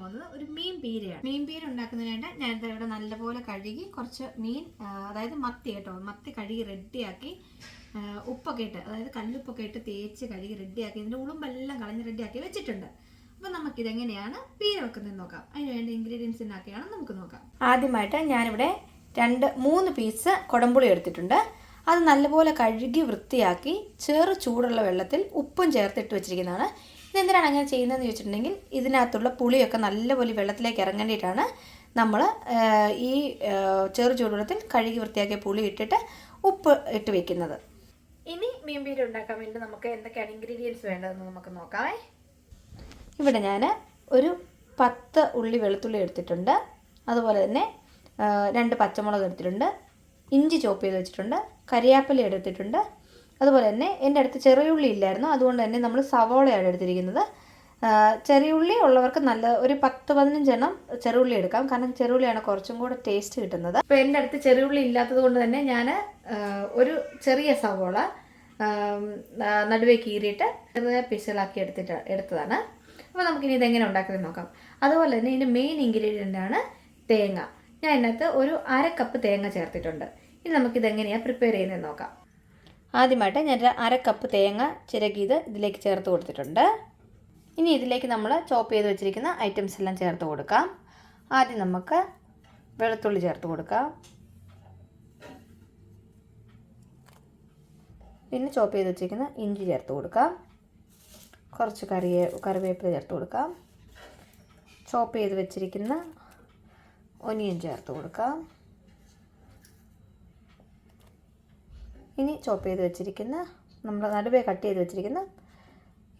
പോകുന്നത് ഒരു മീൻ പീരയാണ്. മീൻ പീര ഉണ്ടാക്കുന്നതിനായിട്ട് ഞാനിത് ഇവിടെ നല്ലപോലെ കഴുകി കുറച്ച് മീൻ അതായത് മത്തി കേട്ടോ മത്തി കഴുകി റെഡിയാക്കി ഉപ്പൊക്കെ ഇട്ട് അതായത് കല്ലുപ്പൊക്കെ ഇട്ട് തേച്ച് കഴുകി റെഡിയാക്കി ഇതിന്റെ ഉളുമ്പെല്ലാം കളഞ്ഞ് റെഡിയാക്കി വെച്ചിട്ടുണ്ട്. അപ്പം നമുക്കിതെങ്ങനെയാണ് പീര വെക്കുന്നത് നോക്കാം. അതിന് വേണ്ട ഇൻഗ്രീഡിയൻസ് എന്നൊക്കെയാണ് നമുക്ക് നോക്കാം. ആദ്യമായിട്ട് ഞാനിവിടെ രണ്ട് മൂന്ന് പീസ് കുടംപുളി എടുത്തിട്ടുണ്ട്. അത് നല്ലപോലെ കഴുകി വൃത്തിയാക്കി ചെറു ചൂടുള്ള വെള്ളത്തിൽ ഉപ്പും ചേർത്തിട്ട് വെച്ചിരിക്കുന്നതാണ്. ഇതെന്തിനാണ് അങ്ങനെ ചെയ്യുന്നതെന്ന് ചോദിച്ചിട്ടുണ്ടെങ്കിൽ ഇതിനകത്തുള്ള പുളിയൊക്കെ നല്ലപോലെ വെള്ളത്തിലേക്ക് ഇറങ്ങേണ്ടിയിട്ടാണ് നമ്മൾ ഈ ചെറു ചൂടുവെള്ളത്തിൽ കഴുകി വൃത്തിയാക്കിയ പുളി ഇട്ടിട്ട് ഉപ്പ് ഇട്ട് വെക്കുന്നത്. ഇനി മീൻ പീര ഉണ്ടാക്കാൻ വേണ്ടി നമുക്ക് എന്തൊക്കെയാണ് ഇൻഗ്രീഡിയൻസ് വേണ്ടതെന്ന് നമുക്ക് നോക്കാമേ ഇവിടെ ഞാൻ ഒരു പത്ത് ഉള്ളി വെളുത്തുള്ളി എടുത്തിട്ടുണ്ട്. അതുപോലെ തന്നെ രണ്ട് പച്ചമുളക് എടുത്തിട്ടുണ്ട്. ഇഞ്ചി ചോപ്പ് ചെയ്ത് വെച്ചിട്ടുണ്ട്. കരിയാപ്പില എടുത്തിട്ടുണ്ട്. അതുപോലെ തന്നെ എന്റെ അടുത്ത് ചെറിയുള്ളി ഇല്ലായിരുന്നു. അതുകൊണ്ട് തന്നെ നമ്മൾ സവോളയാണ് എടുത്തിരിക്കുന്നത്. ചെറിയുള്ളി ഉള്ളവർക്ക് നല്ല ഒരു പത്ത് പതിനഞ്ചെണ്ണം ചെറുള്ളി എടുക്കാം. കാരണം ചെറുള്ളിയാണ് കുറച്ചും കൂടെ ടേസ്റ്റ് കിട്ടുന്നത്. അപ്പോൾ എന്റെ അടുത്ത് ചെറിയുള്ളി ഇല്ലാത്തത് കൊണ്ട് തന്നെ ഞാൻ ഒരു ചെറിയ സവോള നടുവേ കീറിയിട്ട് ചെറിയ പീസുകളാക്കി എടുത്തിട്ട് എടുത്തതാണ്. അപ്പോൾ നമുക്കിനി ഇതെങ്ങനെ ഉണ്ടാക്കുന്നത് നോക്കാം. അതുപോലെ തന്നെ ഇതിന്റെ മെയിൻ ഇൻഗ്രീഡിയന്റ് ആണ് തേങ്ങ. ഞാൻ ഇതിനകത്ത് ഒരു അര കപ്പ് തേങ്ങ ചേർത്തിട്ടുണ്ട്. ഇനി നമുക്കിതെങ്ങനെയാണ് പ്രിപ്പയർ ചെയ്യുന്നത് നോക്കാം. ആദ്യമായിട്ട് ഞാൻ ഒരു അര കപ്പ് തേങ്ങ ചിരകിയത് ഇതിലേക്ക് ചേർത്ത് കൊടുത്തിട്ടുണ്ട്. ഇനി ഇതിലേക്ക് നമ്മൾ ചോപ്പ് ചെയ്ത് വെച്ചിരിക്കുന്ന ഐറ്റംസ് എല്ലാം ചേർത്ത് കൊടുക്കാം. ആദ്യം നമുക്ക് വെളുത്തുള്ളി ചേർത്ത് കൊടുക്കാം. പിന്നെ ചോപ്പ് ചെയ്ത് വെച്ചിരിക്കുന്ന ഇഞ്ചി ചേർത്ത് കൊടുക്കാം. കുറച്ച് കറിയെ കറിവേപ്പില ചേർത്ത് കൊടുക്കാം. ചോപ്പ് ചെയ്ത് വെച്ചിരിക്കുന്ന ഒനിയൻ ചേർത്ത് കൊടുക്കാം. ഇനി ചോപ്പ് ചെയ്ത് വെച്ചിരിക്കുന്ന നമ്മൾ നടുവേ കട്ട് ചെയ്ത് വെച്ചിരിക്കുന്ന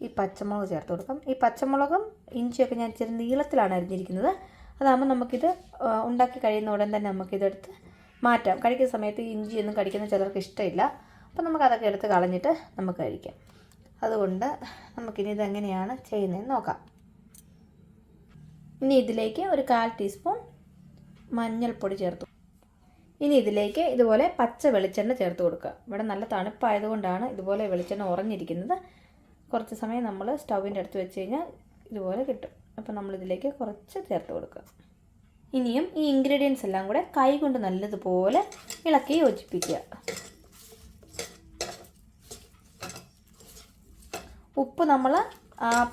ഈ പച്ചമുളക് ചേർത്ത് കൊടുക്കാം. ഈ പച്ചമുളകും ഇഞ്ചിയൊക്കെ ഞാൻ ഇച്ചിരി നീളത്തിലാണ് അരിഞ്ഞിരിക്കുന്നത്. അതാകുമ്പോൾ നമുക്കിത് ഉണ്ടാക്കി കഴിയുന്ന ഉടൻ തന്നെ നമുക്കിതെടുത്ത് മാറ്റാം. കഴിക്കുന്ന സമയത്ത് ഇഞ്ചിയൊന്നും കടിക്കുന്ന ചിലർക്ക് ഇഷ്ടമില്ല. അപ്പം നമുക്കതൊക്കെ എടുത്ത് കളഞ്ഞിട്ട് നമുക്ക് കഴിക്കാം. അതുകൊണ്ട് നമുക്കിനി ഇതെങ്ങനെയാണ് ചെയ്യുന്നതെന്ന് നോക്കാം. ഇനി ഇതിലേക്ക് ഒരു കാൽ ടീസ്പൂൺ മഞ്ഞൾപ്പൊടി ചേർത്തു ഇനി ഇതിലേക്ക് ഇതുപോലെ പച്ച വെളിച്ചെണ്ണ ചേർത്ത് കൊടുക്കുക. ഇവിടെ നല്ല തണുപ്പായതുകൊണ്ടാണ് ഇതുപോലെ വെളിച്ചെണ്ണ ഉറഞ്ഞിരിക്കുന്നത്. കുറച്ച് സമയം നമ്മൾ സ്റ്റൗവിന്റെ അടുത്ത് വെച്ച് കഴിഞ്ഞാൽ ഇതുപോലെ കിട്ടും. അപ്പോൾ നമ്മളിതിലേക്ക് കുറച്ച് ചേർത്ത് കൊടുക്കുക. ഇനിയും ഈ ഇൻഗ്രീഡിയൻസ് എല്ലാം കൂടെ കൈ കൊണ്ട് നല്ലതുപോലെ ഇളക്കി യോജിപ്പിക്കുക. ഉപ്പ് നമ്മൾ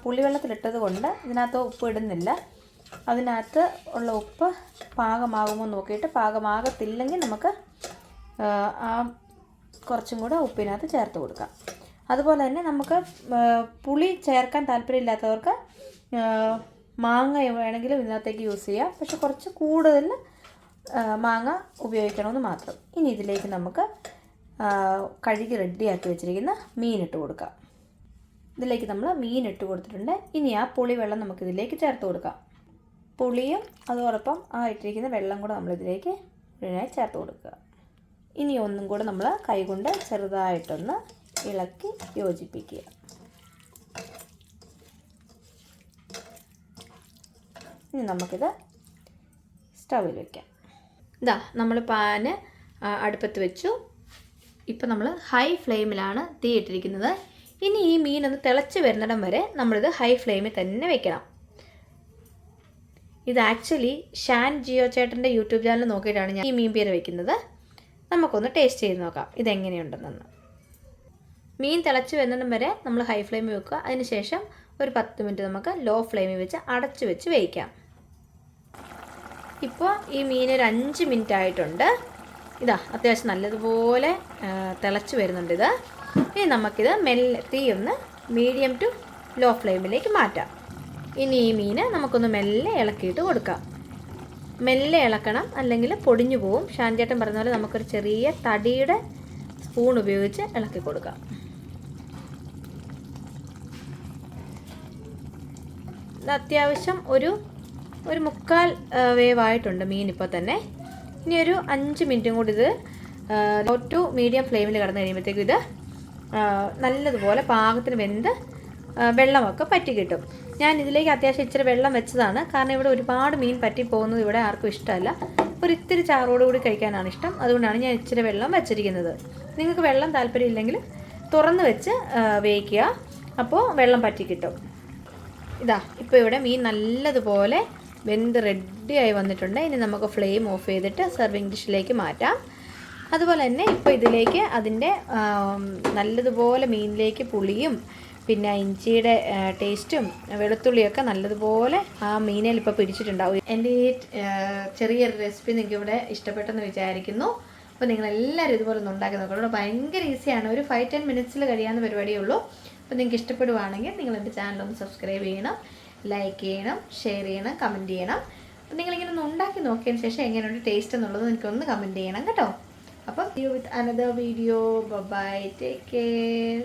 പുളിവെള്ളത്തിലിട്ടത് കൊണ്ട് ഇതിനകത്ത് ഉപ്പ് ഇടുന്നില്ല. അതിനകത്ത് ഉള്ള ഉപ്പ് പാകമാകുമോ നോക്കിയിട്ട് പാകമാകത്തില്ലെങ്കിൽ നമുക്ക് ആ, കുറച്ചും കൂടെ ഉപ്പിനകത്ത് ചേർത്ത് കൊടുക്കാം. അതുപോലെ തന്നെ നമുക്ക് പുളി ചേർക്കാൻ താല്പര്യമില്ലാത്തവർക്ക് മാങ്ങ വേണമെങ്കിലും ഇതിനകത്തേക്ക് യൂസ് ചെയ്യാം. പക്ഷെ കുറച്ച് കൂടുതൽ മാങ്ങ ഉപയോഗിക്കണമെന്ന് മാത്രം. ഇനി ഇതിലേക്ക് നമുക്ക് കഴുകി റെഡിയാക്കി വെച്ചിരിക്കുന്ന മീൻ ഇട്ട് കൊടുക്കാം. ഇതിലേക്ക് നമ്മൾ മീൻ ഇട്ട് കൊടുത്തിട്ടുണ്ട്. ഇനി ആ പുളി വെള്ളം നമുക്ക് ഇതിലേക്ക് ചേർത്ത് കൊടുക്കാം. പുളിയും അതോടൊപ്പം ആ ഇട്ടിരിക്കുന്ന വെള്ളം കൂടെ നമ്മൾ ഇതിലേക്ക് മുഴുവനായി ചേർത്ത് കൊടുക്കുക. ഇനി ഒന്നും കൂടെ നമ്മൾ കൈകൊണ്ട് ചെറുതായിട്ടൊന്ന് ഇളക്കി യോജിപ്പിക്കുക. ഇനി നമുക്കിത് സ്റ്റവിൽ വയ്ക്കാം ഇതാ നമ്മൾ പാന് അടുപ്പത്ത് വെച്ചു. ഇപ്പം നമ്മൾ ഹൈ ഫ്ലെയിമിലാണ് തീ ഇട്ടിരിക്കുന്നത്. ഇനി ഈ മീനൊന്ന് തിളച്ച് വരുന്നിടം വരെ നമ്മളിത് ഹൈ ഫ്ലെയിമിൽ തന്നെ വെക്കണം. ഇത് ആക്ച്വലി ഷാൻ ജിയോ ചേട്ടന്റെ യൂട്യൂബ് ചാനൽ നോക്കിയിട്ടാണ് ഞാൻ ഈ മീൻ പേര് വെക്കുന്നത്. നമുക്കൊന്ന് ടേസ്റ്റ് ചെയ്ത് നോക്കാം. ഇതെങ്ങനെയുണ്ടെന്ന് മീൻ തിളച്ച് വരുന്നിടം വരെ നമ്മൾ ഹൈ ഫ്ലെയിമിൽ വെക്കുക. അതിനുശേഷം ഒരു പത്ത് മിനിറ്റ് നമുക്ക് ലോ ഫ്ലെയിമിൽ വെച്ച് അടച്ച് വെച്ച് വേവിക്കാം. ഇപ്പോൾ ഈ മീൻ ഒരു അഞ്ച് മിനിറ്റ് ആയിട്ടുണ്ട്. ഇതാ അത്യാവശ്യം നല്ലതുപോലെ തിളച്ച് വരുന്നുണ്ട് ഇത്. ഇനി നമുക്കിത് മെല്ലെ തീ ഒന്ന് മീഡിയം ടു ലോ ഫ്ലെയിമിലേക്ക് മാറ്റാം. ഇനി ഈ മീന് നമുക്കൊന്ന് മെല്ലെ ഇളക്കിയിട്ട് കൊടുക്കാം. മെല്ലെ ഇളക്കണം അല്ലെങ്കിൽ പൊടിഞ്ഞു പോവും. ഷാൻചേട്ടൻ പറഞ്ഞ പോലെ നമുക്കൊരു ചെറിയ തടിയുടെ സ്പൂൺ ഉപയോഗിച്ച് ഇളക്കി കൊടുക്കാം. അത്യാവശ്യം ഒരു ഒരു മുക്കാൽ വേവായിട്ടുണ്ട് മീൻ ഇപ്പോൾ തന്നെ. ഇനി ഒരു അഞ്ച് മിനിറ്റും കൂടി ഇത് ലോ ടു മീഡിയം ഫ്ലെയിമിൽ കടന്നു കഴിയുമ്പോഴത്തേക്കും ഇത് നല്ലതുപോലെ പാകത്തിന് വെന്ത് വെള്ളമൊക്കെ പറ്റി കിട്ടും. ഞാൻ ഇതിലേക്ക് അത്യാവശ്യം ഇച്ചിരി വെള്ളം വെച്ചതാണ്. കാരണം ഇവിടെ ഒരുപാട് മീൻ പറ്റി പോകുന്നത് ഇവിടെ ആർക്കും ഇഷ്ടമല്ല. ഒരു ഇത്തിരി ചാറോട് കൂടി കഴിക്കാനാണ് ഇഷ്ടം. അതുകൊണ്ടാണ് ഞാൻ ഇച്ചിരി വെള്ളം വെച്ചിരിക്കുന്നത്. നിങ്ങൾക്ക് വെള്ളം താല്പര്യമില്ലെങ്കിൽ തുറന്ന് വെച്ച് വേവിക്കുക. അപ്പോൾ വെള്ളം പറ്റി കിട്ടും. ഇതാ ഇപ്പോൾ ഇവിടെ മീൻ നല്ലതുപോലെ വെന്ത് റെഡിയായി വന്നിട്ടുണ്ട്. ഇനി നമുക്ക് ഫ്ലെയിം ഓഫ് ചെയ്തിട്ട് സെർവിങ് ഡിഷിലേക്ക് മാറ്റാം. അതുപോലെ തന്നെ ഇപ്പോൾ ഇതിലേക്ക് അതിന്റെ നല്ലതുപോലെ മീനിലേക്ക് പുളിയും പിന്നെ ഇഞ്ചിയുടെ ടേസ്റ്റും വെളുത്തുള്ളിയൊക്കെ നല്ലതുപോലെ ആ മീനിൽ ഇപ്പോൾ പിടിച്ചിട്ടുണ്ടാവും. എന്റെ ഈ ചെറിയൊരു റെസിപ്പി നിങ്ങൾക്ക് ഇവിടെ ഇഷ്ടപ്പെട്ടെന്ന് വിചാരിക്കുന്നു. അപ്പോൾ നിങ്ങൾ എല്ലാവരും ഇതുപോലെ ഒന്ന് ഉണ്ടാക്കി നോക്കണം. ഭയങ്കര ഈസിയാണ് ഒരു ഫൈവ് ടെൻ മിനിറ്റ്സിൽ കഴിയാവുന്ന പരിപാടിയേ ഉള്ളൂ അപ്പോൾ നിങ്ങൾക്ക് ഇഷ്ടപ്പെടുവാണെങ്കിൽ നിങ്ങൾ എന്റെ ചാനൽ ഒന്ന് സബ്സ്ക്രൈബ് ചെയ്യണം ലൈക്ക് ചെയ്യണം ഷെയർ ചെയ്യണം കമന്റ് ചെയ്യണം. അപ്പോൾ നിങ്ങളിങ്ങനെ ഒന്ന് ഉണ്ടാക്കി നോക്കിയതിന് ശേഷം എങ്ങനെയുണ്ട് ടേസ്റ്റ് എന്നുള്ളത് എനിക്കൊന്ന് കമന്റ് ചെയ്യണം കേട്ടോ. അപ്പം you with another video bye take care